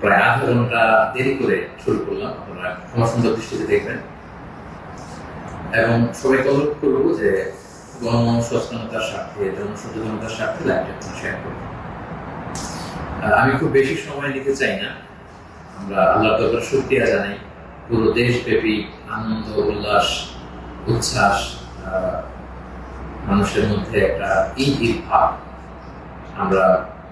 প্রায় আধা ঘণ্টা দেরি করে শুরু করলাম। আপনারা সুন্দর দৃষ্টিতে দেখবেন। এবং সবাইকে অনুরোধ যে গণসচেতনতার স্বার্থে, জনসচেতনতার স্বার্থে শেয়ার আমি খুব বেশি সময় নিতে চাই না। আমরা আল্লাহ তাআলার শুকরিয়া জানাই। পুরো দেশব্যাপী আনন্দ, উল্লাস, উচ্ছ্বাস মানুষের মধ্যে একটা ঈদ ভাব আমরা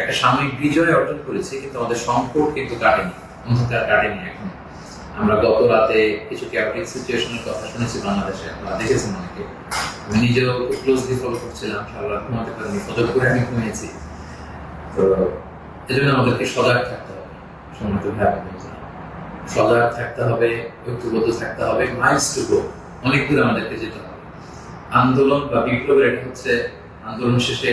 একটা সাময়িক বিজয় অর্জন করেছি, কিন্তু আমাদের সংকট কিন্তু কাটেনি, অন্ধকার কাটেনি এখন। আমরা গত রাতে কিছু ক্যাপিটিক সিচুয়েশনের কথা শুনেছি বাংলাদেশে, আপনারা দেখেছেন অনেকে। আমি নিজেও ক্লোজলি ফলো করছিলাম সারা রাত ঘুমাতে পারিনি, ফজর করে আমি ঘুমিয়েছি। তো এজন্য আমাদেরকে সজাগ থাকতে হবে, সম্মানিত ভাই সজাগ থাকতে হবে, ঐক্যবদ্ধ থাকতে হবে মাইলস টু গো অনেক দূর আমাদেরকে যেতে হবে। আন্দোলন বা বিপ্লবের এটা হচ্ছে, আন্দোলন শেষে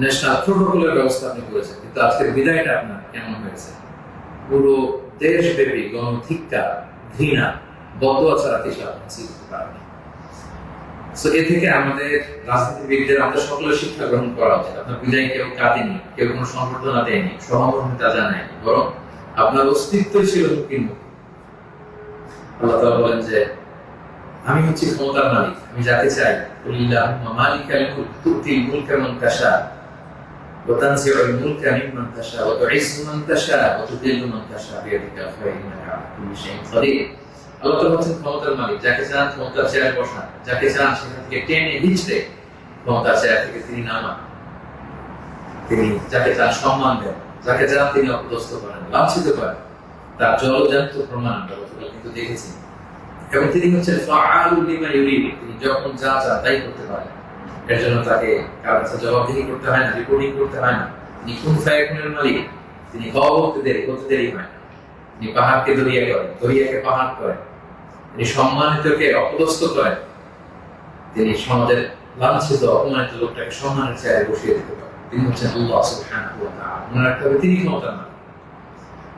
ন্যাশনাল প্রোটোকলের ব্যবস্থা আপনি করেছেন, কিন্তু আজকের বিদায়টা আপনার কেমন হয়েছে? পুরো দেশব্যাপী গণধিক্কা ঘৃণা, বদয়া ছাড়া কিছু আপনি চিনতে পারেন সো এ থেকে আমাদের রাজনীতিবিদদের আমাদের সকলের শিক্ষা গ্রহণ করা উচিত। আপনার বিদায় কেউ কাঁদেনি, কেউ কোনো সংবর্ধনা দেয়নি সহমর্মিতা জানায়নি, বরং আপনার অস্তিত্বই ছিল হুমকির মুখে। আল্লাহ বলেন যে, আমি হচ্ছি ক্ষমতার মালিক, আমি যাকে চাই মুলক তুতিল মুলকা মান তাশা। তাশা ওয়া তুইজ্জু মান তাশা ওয়া তুযিল্লু মান তাশা বিয়াদিকাল খায়র ইন্নাকা আলা কুল্লি শাইইন কাদির আল্লাহ হচ্ছেন ক্ষমতার মালিক, যাকে চান ক্ষমতার চেয়ারে বসান, যাকে চান সেখান থেকে টেনে হিচড়ে ক্ষমতার চেয়ার থেকে তিনি নামান। তিনি যাকে চান সম্মান দেন, যাকে চান তিনি অপদস্থ করেন, লাঞ্ছিত করেন। তার জলজান্ত প্রমাণ আমরা গতকাল কিন্তু দেখেছি। এবং তিনি হচ্ছেন তিনি যখন যা চান তাই করতে পারেন। এর জন্য তাকে কাছে জবাবদিহি করতে হয় না রিপোর্টিং করতে হয় না। তিনি কোন ফায়াকুনের মালিক। তিনি হওয়া দেরি করতে দেরি হয়। না তিনি পাহাড়কে দরিয়া দরিয়াকে পাহাড় তিনি সম্মানিতকে অপদস্থ তিনি সমাজের লাঞ্ছিত, অপমানিত লোকটাকে সম্মানের চেয়ারে বসিয়ে দিতে পারেন। তিনি হচ্ছেন আল্লাহ সুবহানাহু ওয়া তাআলা। মনে রাখতে হবে, তিনি ক্ষমতার মালিক।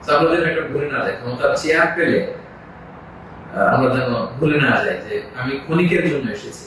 তো একটা ভুলে না যাই, ক্ষমতার চেয়ার পেলে আমরা যেন ভুলে না যাই যে আমি ক্ষণিকের জন্য এসেছি।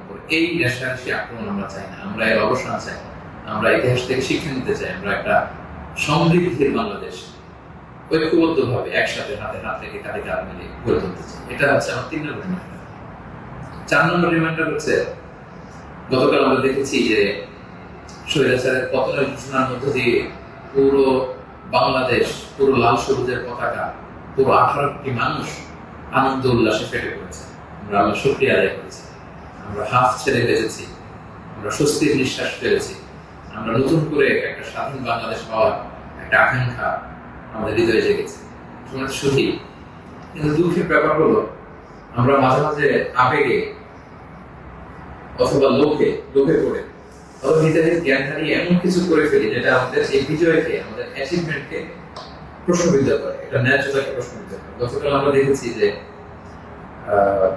এই রেশারেশি আক্রমণ আমরা চাই না, আমরা এর অবসান চাই আমরা ইতিহাস থেকে শিক্ষা নিতে চাই, আমরা একটা সমৃদ্ধির বাংলাদেশ ঐক্যবদ্ধ ভাবে একসাথে হাতে হাত রেখে কাঁধে কাঁধ মিলে গড়ে তুলতে চাই। এটা হচ্ছে আমার তিন নম্বর চার নম্বর রিমাইন্ডার হচ্ছে, গতকাল আমরা দেখেছি যে স্বৈরাচারের পতনের ঘোষণার মধ্য দিয়ে পুরো বাংলাদেশ, পুরো লাল সবুজের পতাকা, পুরো আঠারোটি মানুষ আনন্দ উল্লাসে ফেটে পড়েছে। আমরা আল্লাহ শুক্রিয়া আদায় করেছি। আমরা হাফ ছেড়ে বেঁচেছি আমরা স্বস্তির নিঃশ্বাস ফেলেছি আমরা নতুন করে একটা স্বাধীন বাংলাদেশ পাওয়ার একটা আকাঙ্ক্ষা আমাদের হৃদয়ে জেগেছে। সত্যি কিন্তু দুঃখের ব্যাপার হলো আমরা মাঝে মাঝে আবেগে অথবা লোকে লোকে পড়ে অথবা নিজেদের জ্ঞান হারিয়ে এমন কিছু করে ফেলি যেটা আমাদের এই বিজয়কে আমাদের অ্যাচিভমেন্টকে প্রশ্নবিদ্ধ করে। এটা ন্যায্যতাকে প্রশ্নবিদ্ধ করে। গতকাল আমরা দেখেছি যে আহ,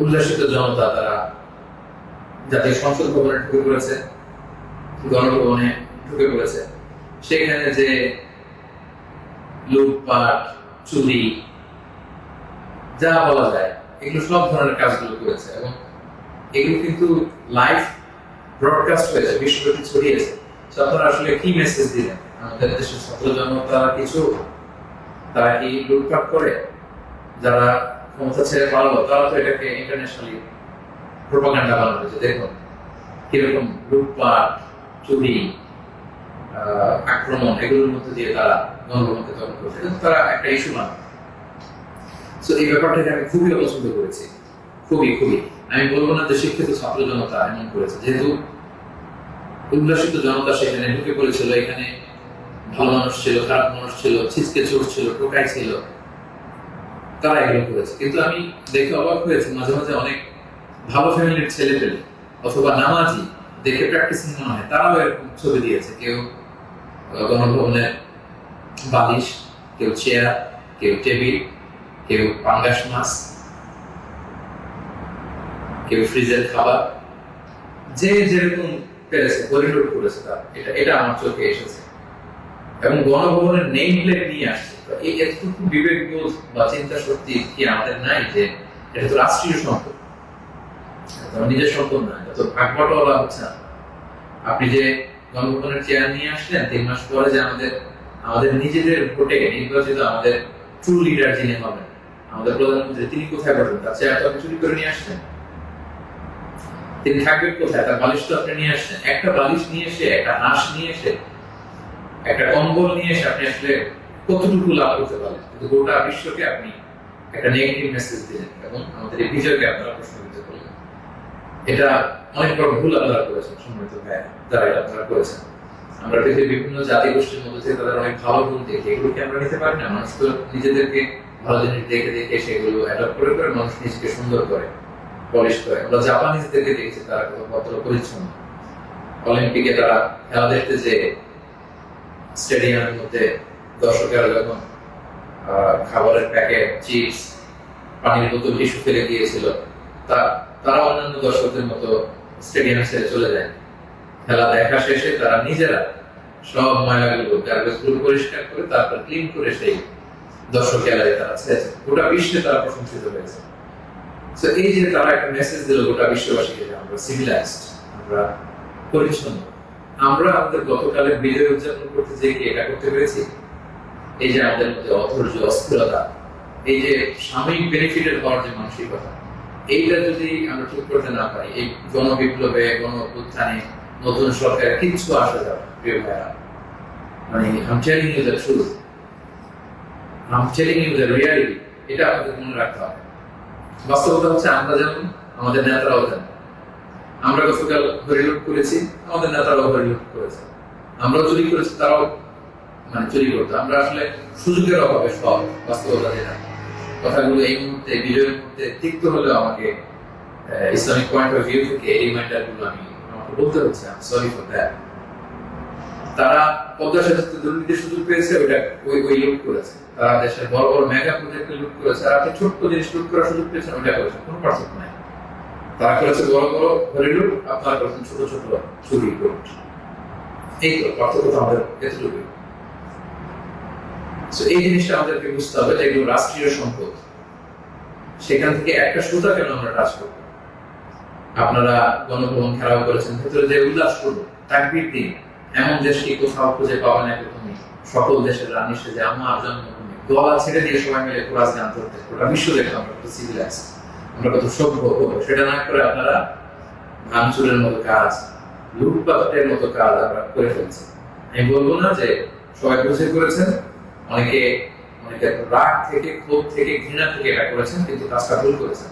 উল্লাসিত জনতা তারা জাতীয় সংসদ ভবনে ঢুকে পড়েছে, গণভবনে ঢুকে পড়েছে। সেখানে যে লুটপাট, চুরি, যা বলা যায়, এগুলো সব ধরনের কাজগুলো করেছে এবং এগুলো কিন্তু লাইভ ব্রডকাস্ট হয়েছে বিশ্বব্যাপী ছড়িয়েছে আপনারা আসলে কি মেসেজ দিলেন? আমাদের দেশের ছাত্র জনতা কিছু? তারা কি লুটপাট করে? যারা ক্ষমতা ছেড়ে পারল তারা তো এটাকে ইন্টারন্যাশনালি প্রোপাগান্ডা বানানো হয়েছে দেখুন, কীরকম লুটপাট, চুরি আক্রমণ, এগুলোর মধ্যে দিয়ে তারা গণভবনকে দখল করছে। কিন্তু তারা একটা ইস্যু মানে তো এই ব্যাপারটাকে আমি খুবই অপছন্দ করেছি। খুবই খুবই। আমি বলব না যে শিক্ষিত ছাত্র জনতা এমন করেছে। যেহেতু উল্লাসিত জনতা সেখানে ঢুকে পড়েছিল, এখানে ভালো মানুষ ছিল, খারাপ মানুষ ছিল, ছিচকে চোর ছিল, টোকাই ছিল। তারা এগুলো করেছে। কিন্তু আমি দেখে অবাক হয়েছি মাঝে মাঝে অনেক ভালো ফ্যামিলির ছেলে পেলে অথবা নামাজি দেখে প্র্যাকটিসিং মনে হয় তারাও এরকম ছবি দিয়েছে। কেউ আহ, গণভবনের বালিশ কেউ চেয়ার কেউ টেবিল কেউ পাঙ্গাস মাছ কেউ ফ্রিজের খাবার। যে যেরকম পেরেছে করিডোর করেছে তার। এটা এটা আমার চোখে এসেছে। এবং গণভবনের নেম প্লেট নিয়ে আসছে। এই এতটুকু বিবেক বা চিন্তা শক্তি কি আমাদের নাই যে এটা তো রাষ্ট্রীয় সম্পদ? নিজের সম্পদ নয় যত ভাগ বটোয়ারা হচ্ছে না। আপনি যে গণভবনের চেয়ার নিয়ে আসলেন, তিন মাস পরে যে আমাদের আমাদের নিজেদের ভোটে নির্বাচিত আমাদের ট্রু লিডার যিনি হবেন, আমাদের প্রধানমন্ত্রী, তিনি কোথায় পাবেন তার চেয়ার তো আপনি চুরি করে নিয়ে আসছেন তিনি থাকবেন কোথায়? তার বালিশ তো আপনি নিয়ে আসছেন একটা বালিশ নিয়ে এসে, একটা হাঁস নিয়ে এসে, একটা কম্বল নিয়ে এসে আপনি আসলে কতটুকু লাভ করতে পারলেন কিন্তু গোটা বিশ্বকে আপনি একটা নেগেটিভ মেসেজ দিলেন এবং আমাদের এই বিজয়কে আপনারা প্রশ্নবিদ্ধ করলেন। এটা অনেক বড় ভুল আপনারা করেছেন, সম্মানিত ভাই যারা এটা আপনারা করেছেন। আমরা পৃথিবীর বিভিন্ন জাতি গোষ্ঠীর মধ্যে থেকে তাদের অনেক ভালো গুণ দেখি এগুলোকে আমরা নিতে পারি না। মানুষ তো নিজেদেরকে ভালো জিনিস দেখে দেখে সেগুলো অ্যাডপ্ট করে করে মানুষ নিজেকে সুন্দর করে পলিশ করে। আমরা জাপানিজদেরকে দেখেছি, তারা কত ভদ্র, পরিচ্ছন্ন। অলিম্পিকে তারা খেলা দেখতে যে স্টেডিয়ামের মধ্যে দর্শকেরা যখন খাবারের প্যাকেট, চিপস, পানির বোতল, টিস্যু ফেলে দিয়েছিল, তা, তারা অন্যান্য দর্শকদের মতো স্টেডিয়াম ছেড়ে চলে যায়। খেলা দেখা শেষে তারা নিজেরা সব ময়লাগুলো গার্বেজগুলো পরিষ্কার করে তারপর ক্লিন করে সেই দর্শক খেলায় তারা ছেড়েছে গোটা বিশ্বে তারা প্রশংসিত হয়েছে। তো এই যে তারা একটা মেসেজ দিল, গোটা বিশ্ববাসীকে যে আমরা সিভিলাইজড আমরা পরিচ্ছন্ন। আমরা আমাদের গতকালের বিজয় উদযাপন করতে যে এটা করতে পেরেছি? এই যে আমাদের মধ্যে অধৈর্য, অস্থিরতা, এই যে সাময়িক বেনিফিটের হওয়ার যে মানসিকতা, এইটা যদি আমরা ঠিক করতে না পারি, এই গণবিপ্লবে গণ উত্থানে নতুন সরকার কিচ্ছু আসা প্রিয় ভাইরা মানে you the truth you the reality এটা আমাদের মনে রাখতে হবে। বাস্তবতা হচ্ছে আমরা যেমন, আমাদের নেতারাও যেমন আমরা গতকাল করেছি, আমাদের নেতারাও হরিলুট করেছে। আমরাও চুরি করেছি, তারাও মানে চুরি করতো। আমরা আসলে সুযোগের অভাবে সব বাস্তবতা যেটা কথাগুলো এই মুহূর্তে বিজয়ের মুহূর্তে তিক্ত হলেও আমাকে ইসলামিক পয়েন্ট অফ ভিউ থেকে এই আমি আমাকে বলতে হচ্ছে। সরি ফর দ্যাট তারা পদ্মা দুর্নীতির সুযোগ পেয়েছে, ওইটা ওই ওই লুট করেছে। তারা দেশের বড় বড় মেগা প্রজেক্টে লুট করেছে। আর আপনি ছোট্ট জিনিস লুট করার সুযোগ পেয়েছেন, ওইটা করেছেন। কোনো পার্থক্য নাই। তারা করেছে বড় বড় হরি লুট আপনারা করেছেন ছোট ছোট চুরি লুট এই তো পার্থক্য আমাদের So, এই জিনিসটা আমাদেরকে বুঝতে হবে যে এগুলো রাষ্ট্রীয় সম্পদ। সেখান থেকে একটা সুতা কেন আমরা টাচ করব? আপনারা গণভবন খেলাও করেছেন ভেতরে যে উল্লাস করব তাকবির দিন এমন দেশকে কোথাও খুঁজে পাবেন না তুমি সকল দেশের রানী সেজে আমার জন্মভূমি। গলা ছেড়ে দিয়ে সবাই মিলে কোরআস গান করতে গোটা বিশ্ব দেখে আমরা কত সিভিলাইজ আমরা কত সভ্য সেটা না করে আপনারা ভাঙচুরের মতো কাজ লুটপাটের মতো কাজ আমরা করে ফেলছি। আমি বলব না যে সবাই বুঝে করেছেন অনেকে অনেকে রাগ থেকে, ক্ষোভ থেকে, ঘৃণা থেকে এটা করেছেন, কিন্তু কাজটা ভুল করেছেন।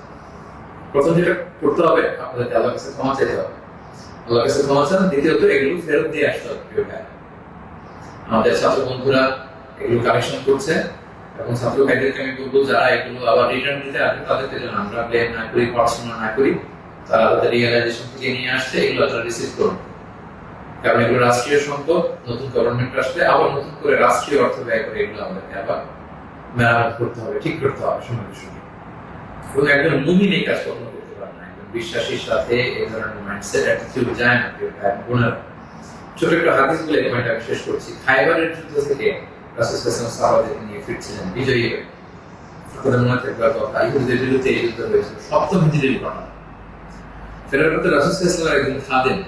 প্রথম যেটা করতে হবে, আপনাদেরকে আল্লাহর কাছে ক্ষমা চাইতে হবে। আল্লাহর কাছে ক্ষমা চান, দ্বিতীয়ত এগুলো ফেরত দিয়ে আসতে হবে প্রিয় ভাই আমাদের ছাত্র বন্ধুরা এগুলো কালেকশন করছে, এবং ছাত্র ভাইদেরকে আমি বলব, যারা এগুলো আবার রিটার্ন দিতে আসবে, তাদেরকে যেন আমরা ব্লেম না করি, পড়াশোনা না করি, তারা তাদের রিয়েলাইজেশন থেকে নিয়ে আসছে, এগুলো তারা রিসিভ করুন। কারণ এগুলো রাষ্ট্রীয় সম্পদ, নতুন গভর্নমেন্ট আসলে আবার নতুন করে রাষ্ট্রীয় অর্থ ব্যয় করে এগুলো আমাদেরকে আবার মেরামত করতে হবে, ঠিক করতে হবে সঙ্গে সঙ্গে। এবং একজন মুমিন এই কাজ কখনো করতে পারে না, একজন বিশ্বাসীর সাথে এই ধরনের মাইন্ডসেট অ্যাটিটিউড যায় না প্রিয় ভাই ছোট একটা হাদিস বলে আমি শেষ করছি। খাইবারের যুদ্ধ থেকে আলাইহি নিয়ে ফিরছিলেন, বিজয়ী আপনাদের ফেরার পথে একজন খাদেম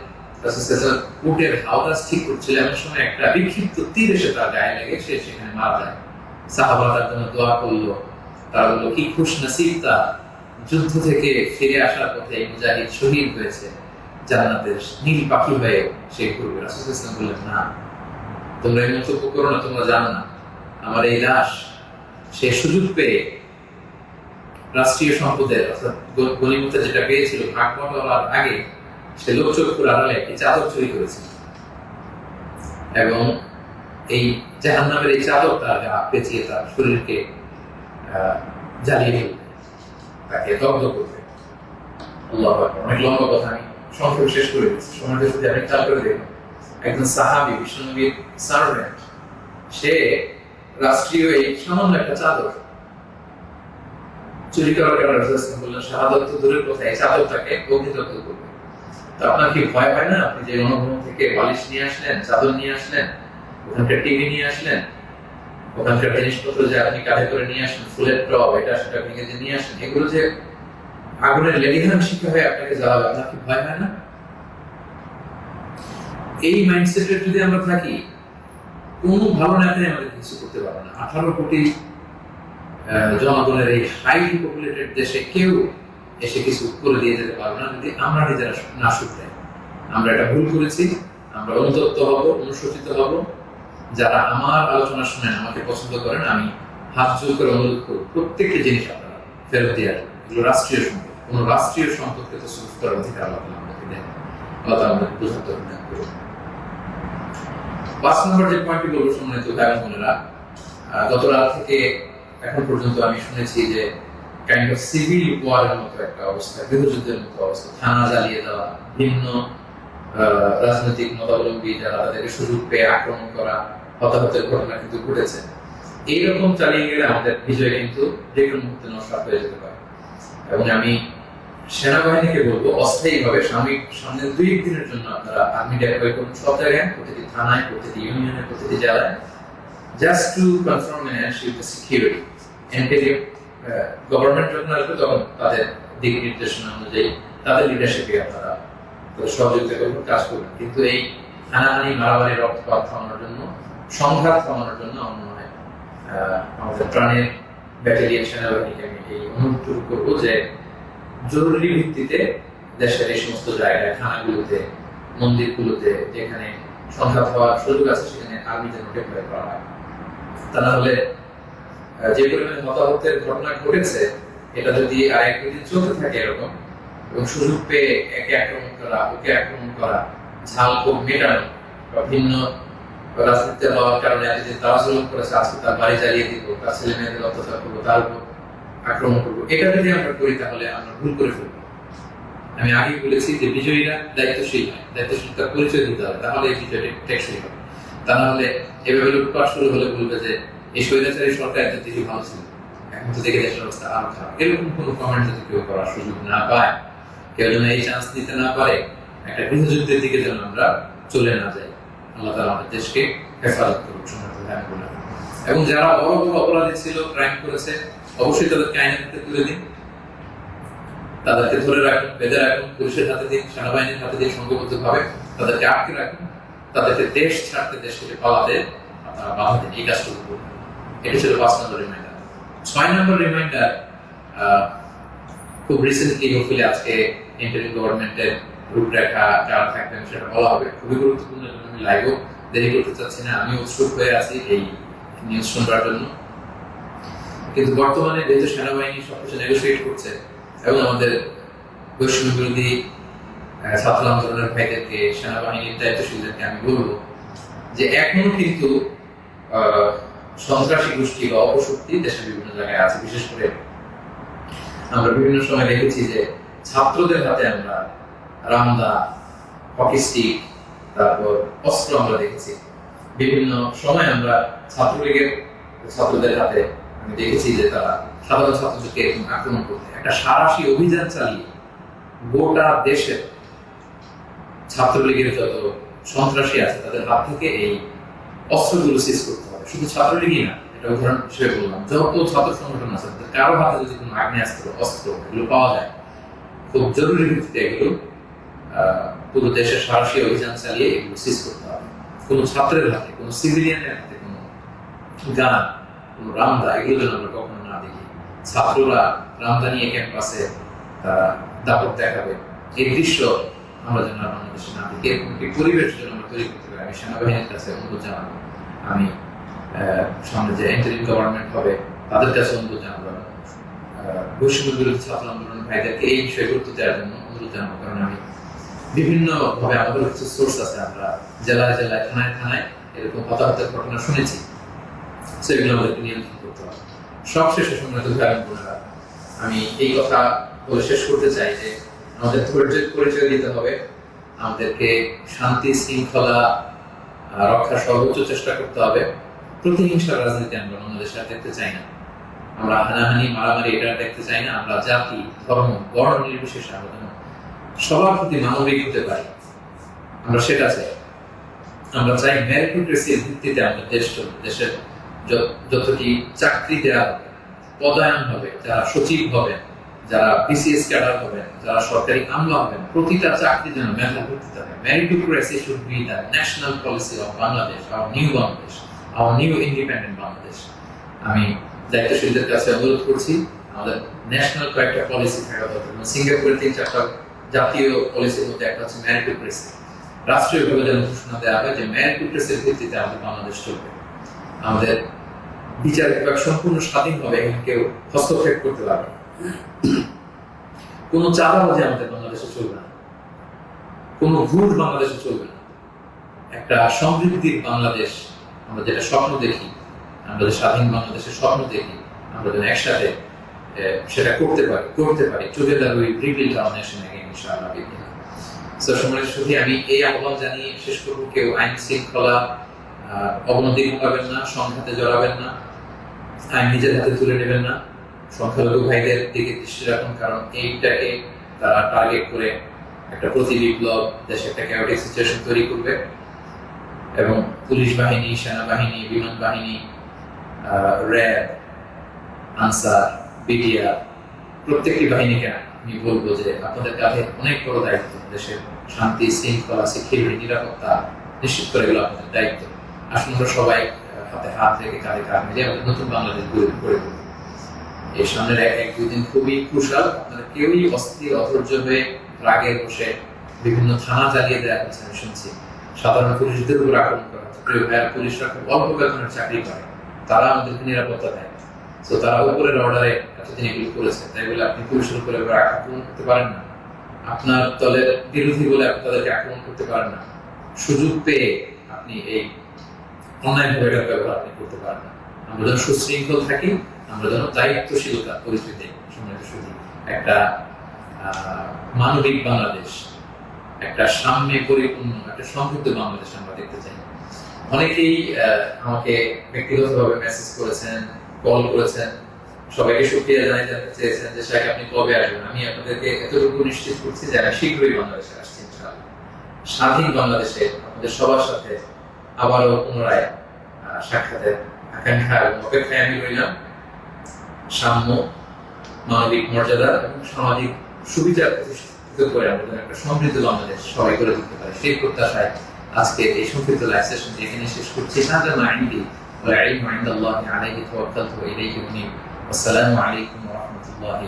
উটের হাওদাস ঠিক করছিল এমন সময় একটা বিক্ষিপ্ত তীর এসে তার গায়ে লেগে সে সেখানে মারা যায়। সাহাবা তার জন্য দোয়া করল। বলল, কি খুশ নসিব যুদ্ধ থেকে ফিরে আসার পথে মুজাহিদ শহীদ হয়েছে। জান্নাতের নীল পাখি হয়ে সে করবে রাসূল ইসলাম বললেন, না। তোমরা এই মন্তব্য করো না, তোমরা জানো না। আমার এই লাশ সে সুযোগ পেয়ে রাষ্ট্রীয় সম্পদের অর্থাৎ গণিমতে যেটা পেয়েছিল ভাগ আগে সে লোকচক্ষুর আড়ালে একটি চাদর চুরি করেছিল এবং এই জাহান্নামের এই চাদর তার গা পেঁচিয়ে তার শরীরকে জ্বালিয়ে ফেলবে তাকে দগ্ধ করবে। অনেক লম্বা কথা আমি সংক্ষেপে শেষ করে দিচ্ছি। সময়টা যদি আপনি খেয়াল করে দেখুন একজন সাহাবি, বিষ্ণুনবীর সার্ভেন্ট সে রাষ্ট্রীয় এই সামান্য একটা চাদর চুরি করার কারণে বললেন, শাহাদত তো দূরের কথা, এই চাদরটাকে অগ্নিদগ্ধ করবে আপনার কি ভয় হয় না? আপনি যে অনুভব থেকে বালিশ নিয়ে আসলেন, চাদর নিয়ে আসলেন ওখানকার টিভি নিয়ে আসলেন ওখানকার জিনিসপত্র যে আপনি কাঁধে করে নিয়ে আসেন ফুলের টব, এটা সেটা ভেঙে যে নিয়ে আসেন এগুলো যে আগুনের লেলিহান শিখে হয়ে আপনাকে জ্বালাবে আপনার কি ভয় হয় না? এই মাইন্ডসেটের যদি আমরা থাকি, কোনো ভালো নেতাই আমাদের কিছু করতে পারবে না। আঠারো কোটি জনগণের এই হাইলি পপুলেটেড দেশে কেউ এসে কিছু করে দিয়ে যেতে পারবে না, যদি আমরা নিজেরা না শুধরাই। আমরা এটা ভুল করেছি, আমরা অনুতপ্ত হব, অনুশোচিত হব। যারা আমার আলোচনা শুনেন, আমাকে পছন্দ করেন, আমি হাত জোর করে অনুরোধ করব, প্রত্যেকটি জিনিস আপনারা ফেরত দিয়ে আসবেন। এগুলো রাষ্ট্রীয় সম্পদ। কোন রাষ্ট্রীয় সম্পদকে তো সুযোগ করার অধিকার আল্লাহ আমাদেরকে দেন। পাঁচ নম্বর যে পয়েন্টটি বলব সম্মানিত গত রাত থেকে এখন পর্যন্ত আমি শুনেছি যে কাইন্ড অফ সিভিল ওয়ারের মতো একটা অবস্থা গৃহযুদ্ধের মতো অবস্থা, থানা জ্বালিয়ে দেওয়া, ভিন্ন রাজনৈতিক মতাবলম্বী যারা তাদেরকে সুযোগ পেয়ে আক্রমণ করা, হতাহতের ঘটনা কিন্তু ঘটেছে। এইরকম চালিয়ে গেলে আমাদের বিজয় কিন্তু যে কোনো মুহূর্তে নষ্ট হয়ে যেতে পারে। এবং আমি সেনাবাহিনীকে বলব, অস্থায়ীভাবে সাময়িক সামনের দুই দিনের জন্য আপনারা আর্মি ডেপ্লয় করুন সব জায়গায়, প্রতিটি থানায়, প্রতিটি ইউনিয়নে, প্রতিটি জেলায়। Just to confirm and security interior government যখন আসবে তখন তাদের দিক নির্দেশনা অনুযায়ী তাদের লিডারশিপে আপনারা সহযোগিতা করবেন, কাজ করবেন। কিন্তু এই হানাহানি, মারামারি, রক্তপাত থামানোর জন্য, সংঘাত থামানোর জন্য আমার মনে হয় আমাদের প্রাণের ব্যাটালিয়ন সেনাবাহিনীকে আমি এই অনুরোধ করব যে জরুরি ভিত্তিতে দেশের এই সমস্ত জায়গায়, থানাগুলোতে, মন্দিরগুলোতে যেখানে সংঘাত হওয়ার সুযোগ আছে, সেখানে আর্মি যেন ডেপ্লয় করা হয়। তা না হলে যে পরিমাণে হতাহতের ঘটনা ঘটেছে, এটা যদি আর এক দুদিন চলতে থাকে এরকম, এবং সুযোগ পেয়ে একে আক্রমণ করা, ওকে আক্রমণ করা, ঝাল খুব মেটানো, বা ভিন্ন রাজনীতিতে হওয়ার কারণে যে তারা করেছে, আজকে তার বাড়ি জ্বালিয়ে দিব, তার ছেলে মেয়েদের অত্যাচার করব, তার উপর আক্রমণ করব, এটা যদি আমরা করি তাহলে আমরা ভুল করে ফেলব। আমি আগেই বলেছি যে বিজয়ীরা দায়িত্বশীল হয় দায়িত্বশীলতার পরিচয় দিতে হবে, তাহলে এই বিজয়টি টেকসই হবে। তা না হলে এভাবে লুটপাট শুরু হলে বলবে যে এই স্বৈরাচারী সরকার দিকে ভালো ছিল। এখন তো দেখে দেশের অবস্থা আরও খারাপ। এরকম কমেন্ট যদি কেউ করার সুযোগ না পায়, কেউ যেন এই চান্স না পারে, একটা গৃহযুদ্ধের দিকে যেন আমরা চলে না যাই, আল্লাহ তালা আমাদের দেশকে হেফাজত করুক এবং যারা বড় বড় অপরাধী ছিল ক্রাইম করেছে, অবশ্যই তাদেরকে আইনের তুলে দিন। তাদেরকে ধরে রাখুন, বেঁধে রাখুন, পুলিশের হাতে দিন, সেনাবাহিনীর হাতে সংঘবদ্ধ ভাবে তাদেরকে আটকে রাখুন। তাদেরকে দেশ ছাড়তে দেশ থেকে পালাতে আপনারা বাধা দিন, এই কাজটুকু করুন। এটা ছিল পাঁচ নম্বর রিমাইন্ডার ছয় নম্বর রিমাইন্ডার খুব রিসেন্টলি হোপফুলি আজকে ইন্টারিম গভর্নমেন্টের রূপরেখা, যারা থাকবেন সেটা বলা হবে। খুবই গুরুত্বপূর্ণ জন্য আমি লাইভও দেরি করতে চাচ্ছি না। আমি উৎসুক হয়ে আছি এই নিউজ শুনবার জন্য। কিন্তু বর্তমানে যেহেতু সেনাবাহিনী সবকিছু নেগোসিয়েট করছে এবং আমাদের বৈষম্য বিরোধী ছাত্র আন্দোলনের ভাইদেরকে, সেনাবাহিনীর দায়িত্বশীলদেরকে আমি বলব যে এখনও কিন্তু সন্ত্রাসী গোষ্ঠী বা অপশক্তি দেশের বিভিন্ন জায়গায় আছে। বিশেষ করে আমরা বিভিন্ন সময় দেখেছি যে ছাত্রদের হাতে আমরা রামদা, হকি স্টিক, তারপর অস্ত্র আমরা দেখেছি। বিভিন্ন সময় আমরা ছাত্রলীগের ছাত্রদের হাতে আমি দেখেছি যে তারা সাধারণ ছাত্রদেরকে এরকম আক্রমণ করতে। একটা সারাশি অভিযান চালিয়ে গোটা দেশের ছাত্রলীগের যত সন্ত্রাসী আছে, তাদের হাত থেকে এই অস্ত্রগুলো সিজ করতে শুধু ছাত্রলীগই না, এটা উদাহরণ হিসেবে বললাম। যত ছাত্র সংগঠন আছে কারও হাতে যদি কোনো আগ্নেয়াস্ত্র অস্ত্র এগুলো পাওয়া যায়, খুব জরুরি ভিত্তিতে এগুলো পুরো দেশের সাহসী অভিযান চালিয়ে এগুলো সিজ করতে হবে। কোনো ছাত্রের হাতে, কোনো সিভিলিয়ানের হাতে, কোনো গান কোনো রামদা, এগুলো যেন আমরা কখনো না দেখি। ছাত্ররা রামদা নিয়ে ক্যাম্পাসে দাপট দেখাবে। এই দৃশ্য আমরা যেন বাংলাদেশে না দেখি এরকম একটি পরিবেশ যেন আমরা তৈরি করতে পারি, আমি সেনাবাহিনীর কাছে অনুরোধ জানাব। আমি সামনে যে এন্টারিং গভর্নমেন্ট হবে তাদের কাছে অনুরোধ জানাব। বৈষম্য বিরোধী ছাত্র আন্দোলন ভাইদেরকে এই বিষয়ে গুরুত্ব দেওয়ার জন্য অনুরোধ জানাব কারণ আমি বিভিন্ন ভাবে আমাদের কিছু সোর্স আছে আমরা জেলায় জেলায় থানায় থানায় এরকম হতাহতের ঘটনা শুনেছি। সেগুলো আমাদেরকে নিয়ন্ত্রণ করতে হবে। সবশেষে সম্মানিত ভাই বোনেরা, আমি এই কথা বলে শেষ করতে চাই যে আমাদের ধৈর্যের পরিচয় দিতে হবে। আমাদেরকে শান্তি শৃঙ্খলা রক্ষার সর্বোচ্চ চেষ্টা করতে হবে। প্রতিহিংসার রাজনীতি আমরা বাংলাদেশে আর দেখতে চাই না। আমরা হানাহানি, মারামারি এটা আর দেখতে চাই না। আমরা জাতি, ধর্ম, বর্ণ নির্বিশেষে আমরা সবার প্রতি মানবিক হতে পারি আমরা সেটা চাই। আমরা চাই মেরিটোক্রেসির ভিত্তিতে আমাদের দেশ চলবে দেশের যতটি চাকরি দেওয়া হবে, পদায়ন হবে, যারা সচিব হবেন, যারা বিসিএস ক্যাডার হবেন, যারা সরকারি আমলা হবেন, প্রতিটা চাকরি যেন মেধার ভিত্তিতে হবে meritocracy should be the national policy of Bangladesh our new Bangladesh our new independent Bangladesh আমি দায়িত্বশীলদের কাছে অনুরোধ করছি, আমাদের ন্যাশনাল কয়েকটা পলিসি থাকা দরকার। সিঙ্গাপুরের তিন চারটা জাতীয় পলিসির মধ্যে একটা হচ্ছে মেরিটোক্রেসি রাষ্ট্রীয়ভাবে যেন ঘোষণা দেওয়া হয় যে মেরিটোক্রেসির ভিত্তিতে আমাদের বাংলাদেশ চলবে। আমাদের বিচার বিভাগ সম্পূর্ণ স্বাধীনভাবে এখানে কেউ হস্তক্ষেপ করতে পারবে। কোনো চাঁদাবাজি আমাদের বাংলাদেশে চলবে না। কোনো ঘুষ বাংলাদেশে চলবে না। একটা সমৃদ্ধির বাংলাদেশ আমরা যেটা স্বপ্ন দেখি, আমরা যে স্বাধীন বাংলাদেশের স্বপ্ন দেখি, আমরা যেন একসাথে সেটা করতে পারি করতে পারি together we our nation again ইনশাআল্লাহ সো আমি এই আহ্বান জানিয়ে শেষ করব, কেউ আইন শৃঙ্খলা অবনতি ঘটাবেন না, সংঘাতে জড়াবেন না, আইন নিজের হাতে তুলে নেবেন না, সংখ্যালঘু ভাইদের দিকে দৃষ্টি রাখুন, কারণ এইটাকে তারা টার্গেট করে একটা প্রতি বিপ্লব, দেশে একটা ক্যাওটিক সিচুয়েশন তৈরি করবে। এবং পুলিশ বাহিনী, সেনাবাহিনী, বিমান বাহিনী র্যাব, আনসার, বিডিআর, প্রত্যেকটি বাহিনীকে আমি বলব যে আপনাদের কাঁধে অনেক বড় দায়িত্ব। দেশের শান্তি, শৃঙ্খলা সিকিউরিটি নিরাপত্তা নিশ্চিত করে গেল আপনাদের দায়িত্ব। আসুন আমরা সবাই হাতে হাত রেখে কাঁধে কাঁধ মিলিয়ে আমাদের নতুন বাংলাদেশ গড়ে গড়ে তুলব এই সামনের এক এক দুই দিন খুবই ক্রুশাল আপনারা কেউই অস্থির, অধৈর্য হয়ে রাগে বসে বিভিন্ন থানা জ্বালিয়ে দেওয়া হচ্ছে আমি শুনছি। সাধারণ পুলিশদের উপর আক্রমণ করা। ভাইয়ের পুলিশরা খুব অল্প বেতনের চাকরি করে। তারা আমাদেরকে নিরাপত্তা দেয়। তো তারা উপরের অর্ডারে এতদিন এগুলো করেছে। তাই বলে আপনি পুলিশের উপরে আক্রমণ করতে পারেন না। আপনার দলের বিরোধী বলে আপনি তাদেরকে আক্রমণ করতে পারেন না। সুযোগ পেয়ে আপনি এই অনলাইন এটার ব্যবহার আপনি করতে পারেন না। আমরা যেন সুশৃঙ্খল থাকি, আমরা যেন দায়িত্বশীলতা পরিস্থিতি সম্মানিত শুধু একটা মানবিক বাংলাদেশ একটা সাম্যে পরিপূর্ণ একটা সমৃদ্ধ বাংলাদেশ আমরা দেখতে চাই। অনেকেই আমাকে ব্যক্তিগতভাবে মেসেজ করেছেন কল করেছেন। সবাইকে সুক্রিয়া জানাই জানতে চেয়েছেন যে শাহেখ আপনি কবে আসবেন? আমি আপনাদেরকে এতটুকু নিশ্চিত করছি যে, আমি শীঘ্রই বাংলাদেশে আসছি স্বাধীন বাংলাদেশে আপনাদের সবার সাথে আবারও পুনরায় সাক্ষাতের আকাঙ্ক্ষা এবং অপেক্ষায় আমি রইলাম। সাম্য, মানবিক মর্যাদা এবং সামাজিক সুবিধা প্রতিষ্ঠিত করে আমরা যেন একটা সমৃদ্ধ বাংলাদেশ সবাই করে তুলতে পারি সেই প্রত্যাশায় আজকে এই সংক্ষিপ্ত লাইভ সেশন এখানে শেষ করছি هذا ما عندي والعلم عند الله عليه توكلت وإليه أنيب والسلام عليكم ورحمة الله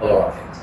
وبركاته